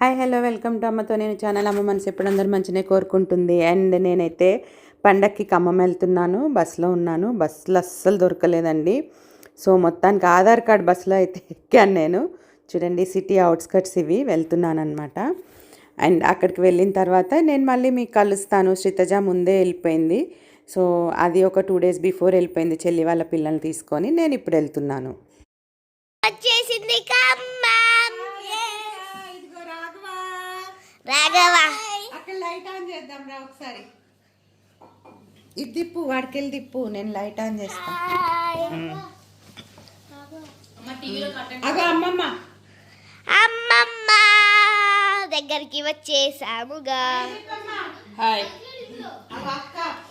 Hi hello welcome to అమ్మతో నేను channel. అమ్మ మనసు ఎప్పుడు అందరూ మంచిగా కోరుకుంటుంది. అండ్ నేనైతే పండక్కి ఖమ్మం వెళ్తున్నాను బస్సులో ఉన్నాను. బస్సులో అస్సలు దొరకలేదండి. సో మొత్తానికి ఆధార్ కార్డ్ బస్సులో అయితే ఎక్కాను నేను. చూడండి సిటీ అవుట్స్కట్స్ ఇవి వెళ్తున్నాను అనమాట అండ్ అక్కడికి వెళ్ళిన తర్వాత నేను మళ్ళీ మీకు కలుస్తాను. శ్రీతజ ముందే వెళ్ళిపోయింది. సో అది ఒక టూ డేస్ బిఫోర్ వెళ్ళిపోయింది చెల్లి వాళ్ళ పిల్లల్ని తీసుకొని. నేను ఇప్పుడు వెళ్తున్నాను. వచ్చేసి రాఘవ. అక్కడ లైట్ ఆన్ చేద్దాం రా ఒకసారి. ఇది దిప్పు వాడికెళ్ళి దిప్పు నేను లైట్ ఆన్ చేస్తా. అగో అమ్మమ్మ. అమ్మమ్మ దగ్గరికి వచ్చేసాముగా. హాయ్.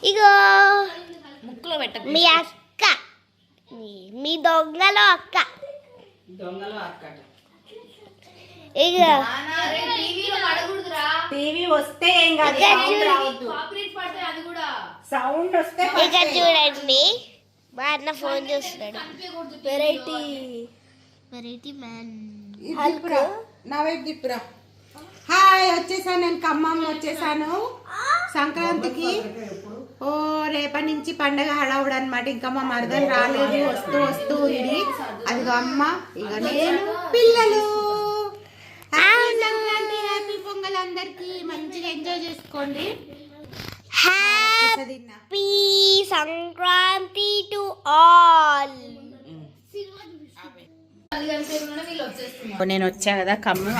ఇగో. ముక్కులో పెట్ట మీ అక్క. మీ- దొంగలో అక్క. దొంగలు అక్కడ టీవీ వస్తే ఏం కాదు ఇక్కడ సౌండ్ వస్తే ఇక చూడండి. మా అన్న ఫోన్ చూస్తున్నాడు. వెరైటీ వెరైటీ మ్యాన్ ఇది నా వైపు దిప్పురా. హాయ్ వచ్చేసాను నేను ఖమ్మం వచ్చేసాను. సంక్రాంతికి ఓ రేపటి నుంచి పండగ హడావుడు అనమాట ఇంకా మా మరదలు రాలేదు. వస్తూ వస్తూ ఉంది. అదిగో అమ్మ ఇక నేను పిల్లలు హ్యాపీ సంక్రాంతి హ్యాపీ పొంగల్ అందరికి మంచిగా ఎంజాయ్ చేసుకోండి. హ్యాపీ సంక్రాంతి టు ఆల్ నేను వచ్చా కదా ఖమ్మం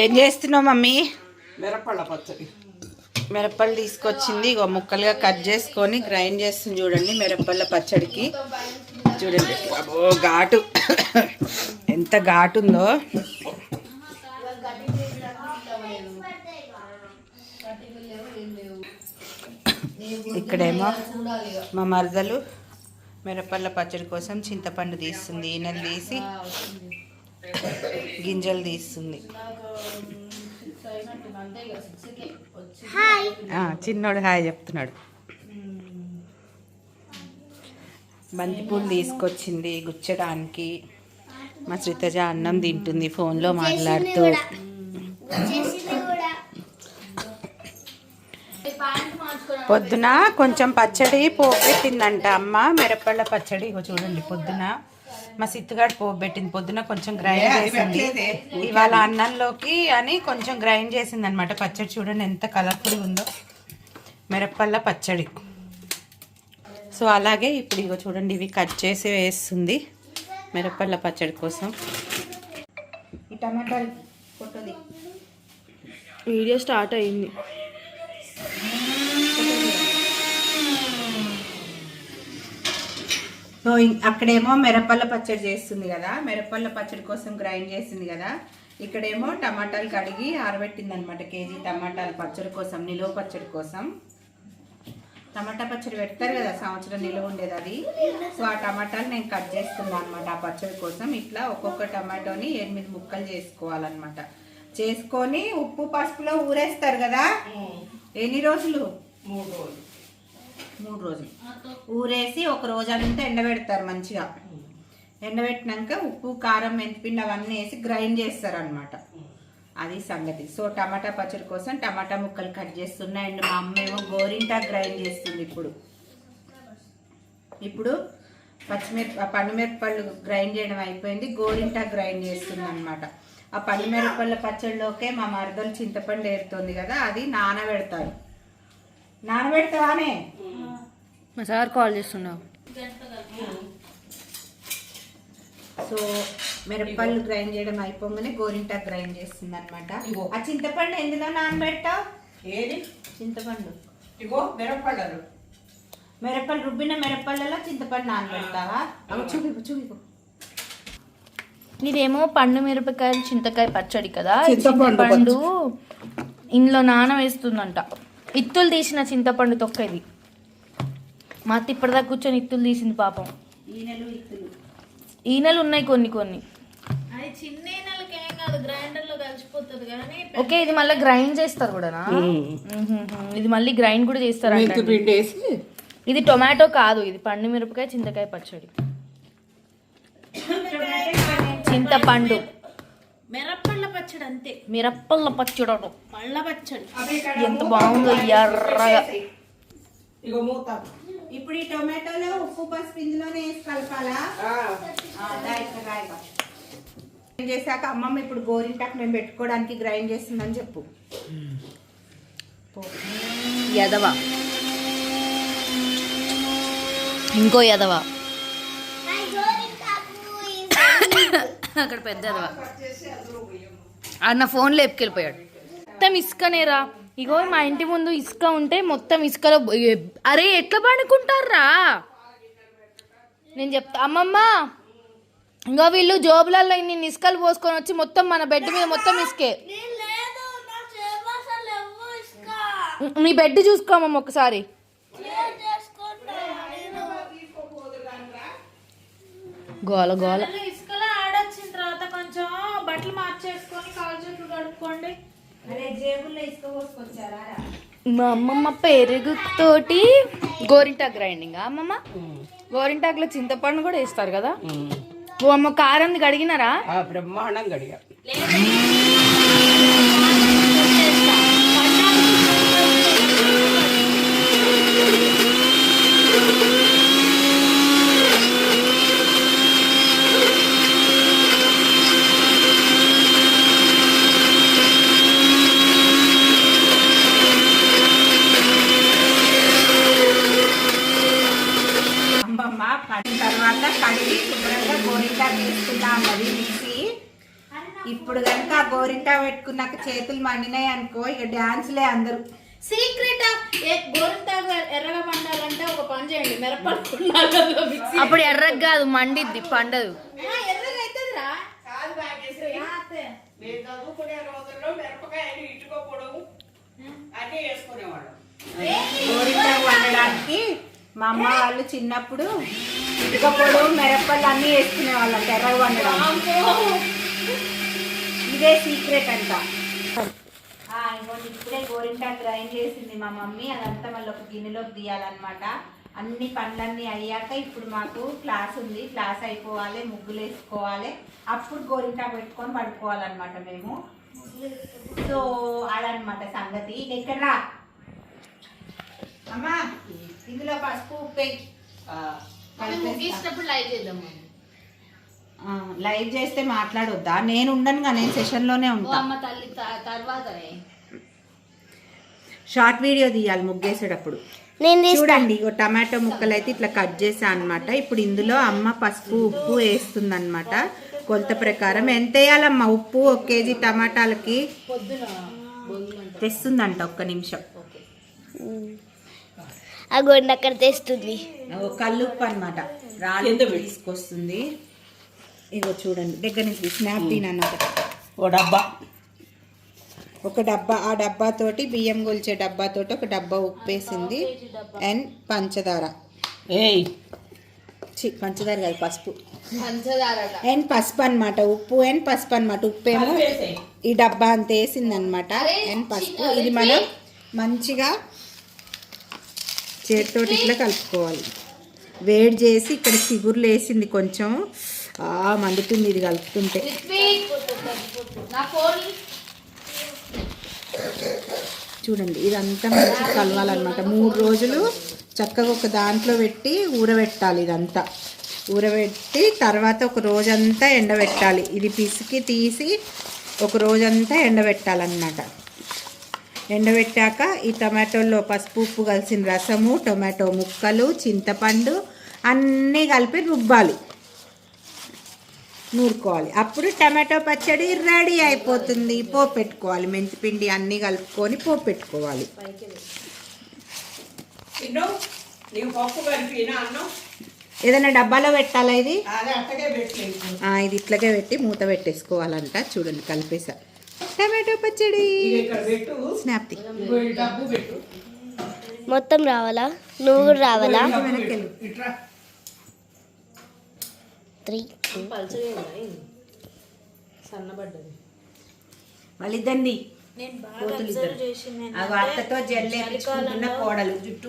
ఏం చేస్తున్నావు మమ్మీ? మిరపళ్ళ పచ్చడి. మిరపలు తీసుకొచ్చింది ఇగో ముక్కలుగా కట్ చేసుకొని గ్రైండ్ చేస్తుంది చూడండి మిరపళ్ళ పచ్చడికి. చూడండి. అబ్బో ఘాటు. ఎంత ఘాటు ఉందో ఇక్కడేమో మా మరదలు మిరపళ్ళ పచ్చడి కోసం చింతపండు తీస్తుంది. ఈనెలు తీసి గింజలు తీస్తుంది. చిన్నోడు హాయ్ చెప్తున్నాడు. బంతిపూలు తీసుకొచ్చింది గుచ్చడానికి. మా శ్రీతజ అన్నం తింటుంది ఫోన్లో మాట్లాడుతూ. పొద్దున కొంచెం పచ్చడి పోపెట్టిందంట అమ్మ. మిరపళ్ళ పచ్చడి. ఇగో చూడండి పొద్దున మా సిత్తుగాడు పోపెట్టింది పొద్దున కొంచెం గ్రైండ్ చేసింది. ఇవాళ అన్నంలోకి అని కొంచెం గ్రైండ్ చేసింది అనమాట పచ్చడి చూడండి ఎంత కలర్ఫుల్ ఉందో. మిరపళ్ళ పచ్చడి. సో అలాగే ఇప్పుడు ఇగో చూడండి ఇవి కట్ చేసి వేస్తుంది మిరపళ్ళ పచ్చడి కోసం. ఈ టమాటాలు ఫోటోది వీడియో స్టార్ట్ అయింది. సో అక్కడేమో మిరపల్ల పచ్చడి చేస్తుంది కదా మిరపల్ల పచ్చడి కోసం గ్రైండ్ చేసింది కదా ఇక్కడేమో టమాటాలు కడిగి ఆరబెట్టింది అనమాట కేజీ టమాటాలు పచ్చడి కోసం నిలువ పచ్చడి కోసం. టమాటా పచ్చడి పెడతారు కదా సంవత్సరం నిలువ ఉండేది అది. సో ఆ టమాటాలు నేను కట్ చేస్తున్నాను అనమాట ఆ పచ్చడి కోసం. ఇట్లా ఒక్కొక్క టమాటోని ఎనిమిది ముక్కలు చేసుకోవాలన్నమాట. చేసుకొని ఉప్పు పసుపులో ఊరేస్తారు కదా? ఎన్ని రోజులు? మూడు రోజులు. మూడు రోజులు. ఊరేసి ఒక రోజు అంతా ఎండబెడతారు మంచిగా. ఎండబెట్టినాక ఉప్పు కారం మెంతిపిండి అవన్నీ వేసి గ్రైండ్ చేస్తారు అనమాట అది సంగతి. సో టమాటా పచ్చడి కోసం టమాటా ముక్కలు కట్ చేస్తున్నా. అండ్ మా అమ్మ ఏమో గోరింటా గ్రైండ్ చేస్తుంది ఇప్పుడు. ఇప్పుడు పచ్చిమిరప పండుమిరపళ్ళు గ్రైండ్ చేయడం అయిపోయింది. గోరింటా గ్రైండ్ చేస్తుంది అనమాట ఆ పండుమిరపళ్ళ పచ్చడిలోకే మా మరదలు చింతపండు ఏరుతుంది కదా అది నానబెడతారు. నానబెడతావానే? మా సార్ కాల్ చేస్తున్నావు సో మిరపళ్ళు గ్రైండ్ చేయడం అయిపోగానే గోరింటా గ్రైండ్ చేస్తుంది అనమాట ఆ చింతపండు ఎందులో నానబెట్టావు ఏది? చింతపండు. ఇగో మిరపళ్ళలు మిరపలు రుబ్బిన మిరపళ్ళలో చింతపండు నానబెడతావా? అవి చూపిపు చూపిపు ఇదేమో పండు మిరపకాయలు చింతకాయ పచ్చడి కదా? ఈ చింతపండు ఇందులో నాన వేస్తుందంట ఇత్తులు తీసిన చింతపండు తొక్క ఇది. మా అత్త ఇప్పటిదాకా కూర్చొని ఇత్తులు తీసింది పాపం. ఈనెలు ఇత్తులు. ఈనెలు ఉన్నాయి కొన్ని కొన్ని. ఓకే ఇది మళ్ళీ గ్రైండ్ చేస్తారు కూడా ఇది మళ్ళీ గ్రైండ్ కూడా చేస్తారు ఇది టొమాటో కాదు ఇది పండు మిరపకాయ చింతకాయ పచ్చడి. చింతపండు. మిరప్పళ్ళ పచ్చడి అంతే. మిరప్పల పచ్చడి పళ్ళ పచ్చడి. ఎంత బాగుందో ఎర్రగా. ఇగో మూత. ఇప్పుడు ఈ టొమాటోలో ఉప్పు పసుపు ఇందులోనే వేసి కలపాలా. గ్రైండ్ చేశాక అమ్మమ్మ ఇప్పుడు గోరింటాకు మేము పెట్టుకోవడానికి గ్రైండ్ చేస్తుందని చెప్పు. ఎదవ ఇంకో ఎదవ అక్కడ పెద్ద ఎదవ అన్న ఫోన్లో ఎప్పుకెళ్ళిపోయాడు. మొత్తం ఇసుకనేరా. ఇగో మా ఇంటి ముందు ఇసుక ఉంటే మొత్తం ఇసుకలో అరే ఎట్లా పండుకుంటారా నేను చెప్తా అమ్మమ్మ ఇంకో వీళ్ళు జోబులలో ఇన్ని ఇసుకలు పోసుకొని వచ్చి మొత్తం మన బెడ్ మీద మొత్తం ఇసుకే. నా నీ బెడ్ చూసుకోమమ్మ ఒకసారి. గోల గోల ఇసుకలో ఆడొచ్చిన తర్వాత కొంచెం బట్టలు మార్చేసుకొని కాలు చేతులు కడుక్కోండి అరే జేబుల్లో ఇసుక పోసుకొచ్చారా మా అమ్మమ్మ పెరుగు తోటి గోరింటాక్ గ్రైండింగ్ అమ్మమ్మ? గోరింటాకులో చింతపండు కూడా వేస్తారు కదా? ఓ అమ్మ కారం కడిగినారా? ఆ బ్రహ్మాండంగా అడిగా అమ్మమ్మ కడిగిన తర్వాత కడిగి శుభ్రంగా గోరింటా తీసుకుంటా అన్నది మిక్సీ ఇప్పుడు కనుక ఆ గోరింటా పెట్టుకున్నాక చేతులు మండినాయి అనుకో ఇక డాన్స్లే అందరూ. సీక్రెట్? గోరింటాకు ఎర్రగా పండాలంటే ఒక పని చేయండి మిరపలు మిక్సీ అప్పుడు ఎర్రగా కాదు మండిద్ది పండదు. ఎర్రగా చదువుకునే రోజుల్లో మిరపకాయలు పొడవు అన్నీ వేసుకునేవాళ్ళం. గోరింటా వండడానికి మా అమ్మ వాళ్ళు చిన్నప్పుడు ఇటుక పొడు మిరపళ్ళు అన్నీ వేసుకునే వాళ్ళం ఎర్రగా వండడానికి. ఇదే సీక్రెట్ అంట. ఇదిగోండి ఇప్పుడే గోరింటా గ్రైండ్ చేసింది మా మమ్మీ. అదంతా మళ్ళీ ఒక గిన్నెలోకి తీయాలన్నమాట. అన్ని పనులన్నీ అయ్యాక ఇప్పుడు మాకు క్లాస్ ఉంది. క్లాస్ అయిపోవాలి ముగ్గులు వేసుకోవాలి. అప్పుడు గోరింటా పెట్టుకొని పడుకోవాలన్నమాట మేము. సో అదనమాట సంగతి. ఇక ఇక్కడ రా. అమ్మా ఇందులో పసుపు ఉప్పు. ముగిసినప్పుడు లైవ్ చేద్దాం లైవ్ చేస్తే మాట్లాడొద్దా? నేను ఉండనుగా నేను సెషన్లోనే ఉంటా. అమ్మ తల్లి తర్వాతనే. షార్ట్ వీడియో తీయాలి ముగ్గేసేటప్పుడు. చూడండి ఇగో టమాటో ముక్కలు అయితే ఇట్లా కట్ చేసా అన్నమాట. ఇప్పుడు ఇందులో అమ్మ పసుపు ఉప్పు వేస్తుంది అనమాట కొలత ప్రకారం ఎంత వేయాలమ్మా? ఉప్పు ఒక కేజీ టమాటాలకి తెస్తుందంట ఒక్క నిమిషం. ఆ గొండు అక్కడ తెస్తుంది. ఓ కల్లుప్పు అనమాట రాళ్ళు తీసుకొస్తుంది. ఇగో చూడండి దగ్గర నుంచి స్నాప్ దీని అన్నమాట ఓ డబ్బా. ఒక డబ్బా ఆ డబ్బాతోటి బియ్యం కొలిచే డబ్బాతోటి ఒక డబ్బా ఉప్పు వేసింది అండ్ పంచదార. ఏయ్. చి పంచదార కాదు పసుపు. అండ్ పసుపు అన్నమాట ఉప్పు అండ్ పసుపు అన్నమాట ఉప్పు ఏమో. ఈ డబ్బా అంత వేసింది అనమాట అండ్ పసుపు. ఇది మనం మంచిగా చేతితోటి ఇట్లా కలుపుకోవాలి. వేడి చేసి ఇక్కడ చిగుర్లు వేసింది కొంచెం. మండుతుంది ఇది కలుపుతుంటే. చూడండి ఇదంతా మంచిగా కలవాలన్నమాట. మూడు రోజులు చక్కగా ఒక దాంట్లో పెట్టి ఊరబెట్టాలి ఇదంతా. ఊరబెట్టి తర్వాత ఒక రోజంతా ఎండబెట్టాలి. ఇది పిసికి తీసి ఒక రోజంతా ఎండబెట్టాలన్నమాట. ఎండబెట్టాక ఈ టమాటోల్లో పసుపు ఉప్పు కలిసిన రసము టొమాటో ముక్కలు చింతపండు అన్నీ కలిపి రుబ్బాలి. నూరుకోవాలి. అప్పుడు టమాటో పచ్చడి రెడీ అయిపోతుంది. పోపు పెట్టుకోవాలి. మెంతిపిండి అన్నీ కలుపుకొని పోపు పెట్టుకోవాలి. ఏదైనా డబ్బాలో పెట్టాలా ఇది? ఇది ఇట్లాగే పెట్టి మూత పెట్టేసుకోవాలంట. చూడండి కలిపేసా. టమాటో పచ్చడి. ఇక ఇక్కడ పెట్టు. స్నాప్ తీ. ఇగో ఈ డబ్బు పెట్టు. మొత్తం రావాలా? నువ్వు కూడా రావాలా? త్రీ. సన్నబడ్డది. వాళ్ళిద్దండి అత్తతో జల్లేపించుకుంటున్న కోడలు. జుట్టు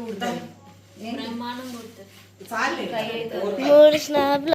మూడు స్నాప్లు